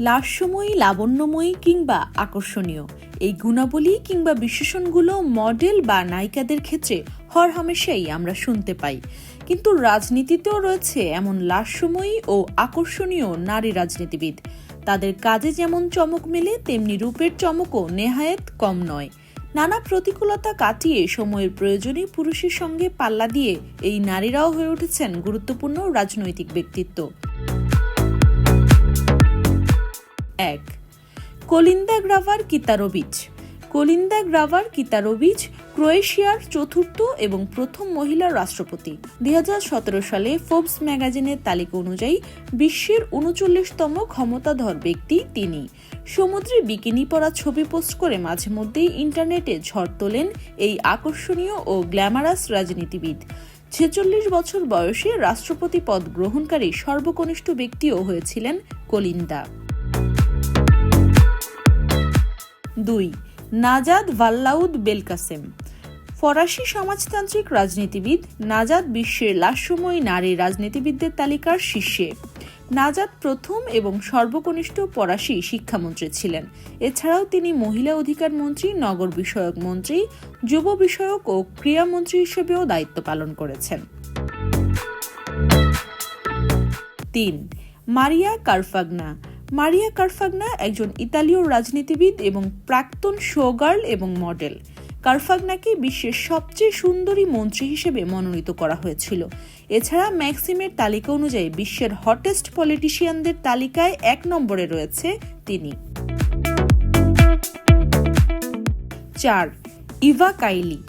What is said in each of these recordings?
লাস্যময়ী লাবণ্যময়ী কিংবা আকর্ষণীয়। এই গুণাবলী কিংবা বিশেষণগুলো মডেল বা নায়িকাদের ক্ষেত্রে হরহামেশাই আমরা শুনতে পাই। কিন্তু রাজনীতিতেও রয়েছে এমন লাস্যময়ী ও আকর্ষণীয় নারী রাজনীতিবিদ। তাদের কাজে যেমন চমক মেলে, তেমনি রূপের চমকও নেহায়েত কম নয়। নানা প্রতিকূলতা কাটিয়ে সময়ের প্রয়োজনে পুরুষের সঙ্গে পাল্লা দিয়ে এই নারীরাও হয়ে উঠেছেন গুরুত্বপূর্ণ রাজনৈতিক ব্যক্তিত্ব। এক। কলিন্দা গ্রাভার কিতারোভিচ কলিন্দা গ্রাভার কিতারোভিচ ক্রোয়েশিয়ার চতুর্থ এবং প্রথম মহিলা রাষ্ট্রপতি। দুই হাজার সতেরো সালে ফোর্বস ম্যাগাজিনের তালিকা অনুযায়ী বিশ্বের উনচল্লিশতম ক্ষমতাধর ব্যক্তি তিনি। সমুদ্রে বিকিনি পরা ছবি পোস্ট করে মাঝে মধ্যেই ইন্টারনেটে ঝড় তোলেন এই আকর্ষণীয় ও গ্ল্যামারাস রাজনীতিবিদ। ছেচল্লিশ বছর বয়সে রাষ্ট্রপতি পদ গ্রহণকারী সর্বকনিষ্ঠ ব্যক্তিও হয়েছিলেন কলিন্দা। দুই, নাজাদ ভাল্লাউদ বেলকাসেম। ফরাসি সমাজতান্ত্রিক রাজনীতিবিদ নাজাদ বিশ্বের লাস্যময়ী নারী রাজনীতিবিদদের তালিকার শীর্ষে। নাজাদ প্রথম এবং সর্বকনিষ্ঠ ফরাসি শিক্ষামন্ত্রী ছিলেন। এছাড়াও তিনি মহিলা অধিকার মন্ত্রী, নগর বিষয়ক মন্ত্রী, যুব বিষয়ক ও ক্রীড়ামন্ত্রী হিসেবেও দায়িত্ব পালন করেছেন। তিন, মারিয়া কারফাগনা। মারিয়া কারফাগনা একজন ইতালীয় রাজনীতিবিদ এবং প্রাক্তন শোগার্ল এবং মডেল। কারফাগনাকে বিশ্বের সবচেয়ে সুন্দরী মন্ত্রী হিসেবে মনোনীত করা হয়েছিল। এছাড়া ম্যাক্সিমের তালিকা অনুযায়ী বিশ্বের হটেস্ট পলিটিশিয়ানদের তালিকায় এক নম্বরে রয়েছে তিনি। চার, ইভা কাইলি।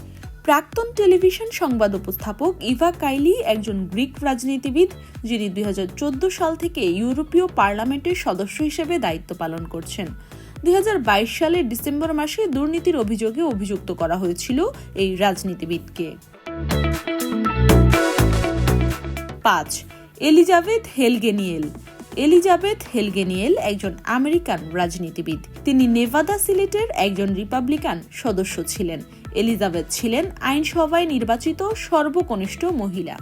প্রাক্তন টেলিভিশন সংবাদ উপস্থাপক ইভা কাইলি, একজন গ্রিক রাজনীতিবিদ, যিনি দুই সাল থেকে ইউরোপীয় পার্লামেন্টের সদস্য হিসেবে দায়িত্ব পালন করছেন। দুই হাজার বাইশ সালের ডিসেম্বর মাসে দুর্নীতির অভিযোগে অভিযুক্ত করা হয়েছিল এই রাজনীতিবিদকে। পাঁচ, এলিজাবেথ হেলগেনিয়েল। এলিজাবেথ হেলগেনিয়েল একজন আমেরিকান রাজনীতিবিদ। তিনি নেভাদা সিলেটের একজন রিপাবলিকান সদস্য ছিলেন। এলিজাবেথ ছিলেন আইনসভায় নির্বাচিত সর্বকনিষ্ঠ মহিলা।